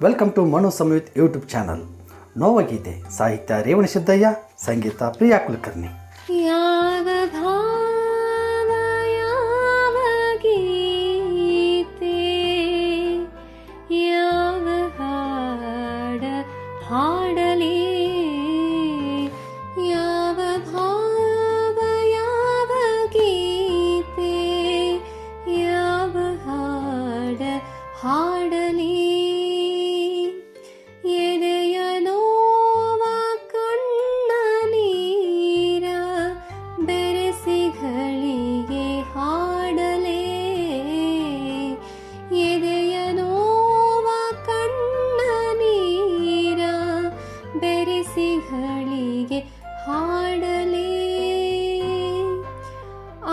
Welcome to Manu Samyuth YouTube channel ನೋವಗೀತೆ ಸಾಹಿತ್ಯ ರೇವಣ ಸಿದ್ದಯ್ಯ ಸಂಗೀತ ಪ್ರಿಯಾ ಕುಲಕರ್ಣಿ ಹಾಡಲಿ ಹಾಡಲೇ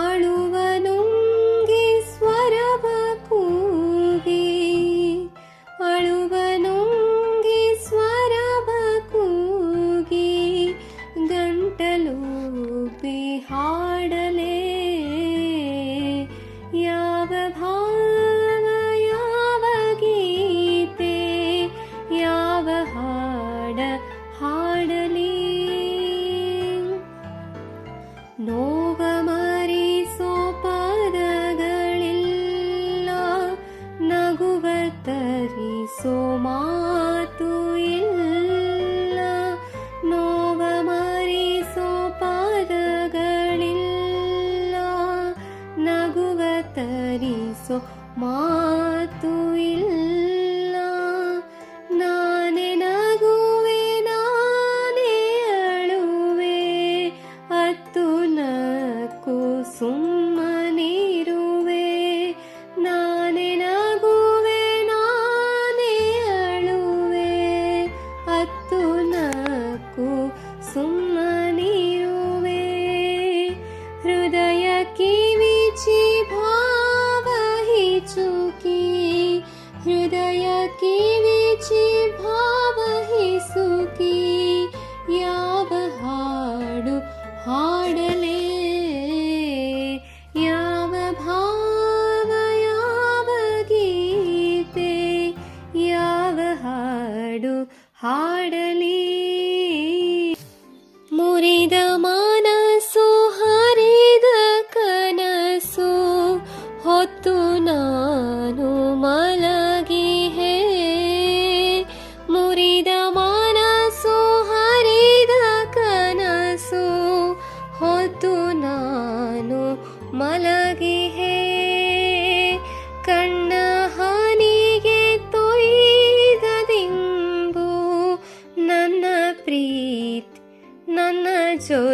ಅಳುವ ನುಂಗಿ ಸ್ವರವ ಕೂಗಿ ಅಳುವ ನುಂಗಿ ಸ್ವರವ ಕೂಗಿ ಗಂಟಲು ಹಾಡಲೇ ಯಾವ ಭಾವ ಯಾವ ಗೀತೆ ಯಾವ ಹಾಡ ಹಾಡಲಿ ತರಿಸೋ ಮಾತು ಇಲ್ಲ. ನಾನೇ ನಗುವೆ, ನಾನೇ ಅಳುವೆ. ಹತ್ತು ನಕ್ಕು ಸುಮ್ಮನಿರುವೆ. ನಾನೇ ನಗುವೆ, ನಾನೇ ಅಳುವೆ. ಹತ್ತು ನಕ್ಕು ಸುಮ್ಮನಿರುವೆ. ಹೃದಯ ಕಿವಿಚಿ ಭಾವ ಹಾಡು ಹಾಡಲಿ.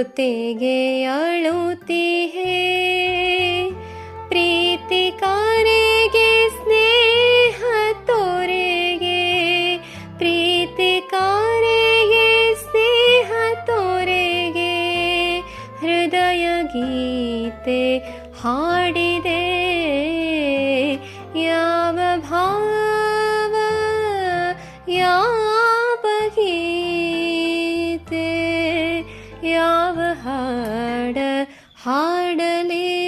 ಜೊತೆಗೆ ಅಳುತ್ತಿಹೆ ಪ್ರೀತಿಕಾರೆಗೆ ಸ್ನೇಹ ತೋರೆಗೆ. ಪ್ರೀತಿಕಾರೆಗೆ ಸ್ನೇಹ ತೋರೆಗೆ. ಹೃದಯ ಗೀತೆ ಹಾಡಿದೆ. ಯಾವ ಭಾವ, ಯಾವ ಗೀತೆ, ಯಾವ ಹಾಡ ಹಾಡಲೇ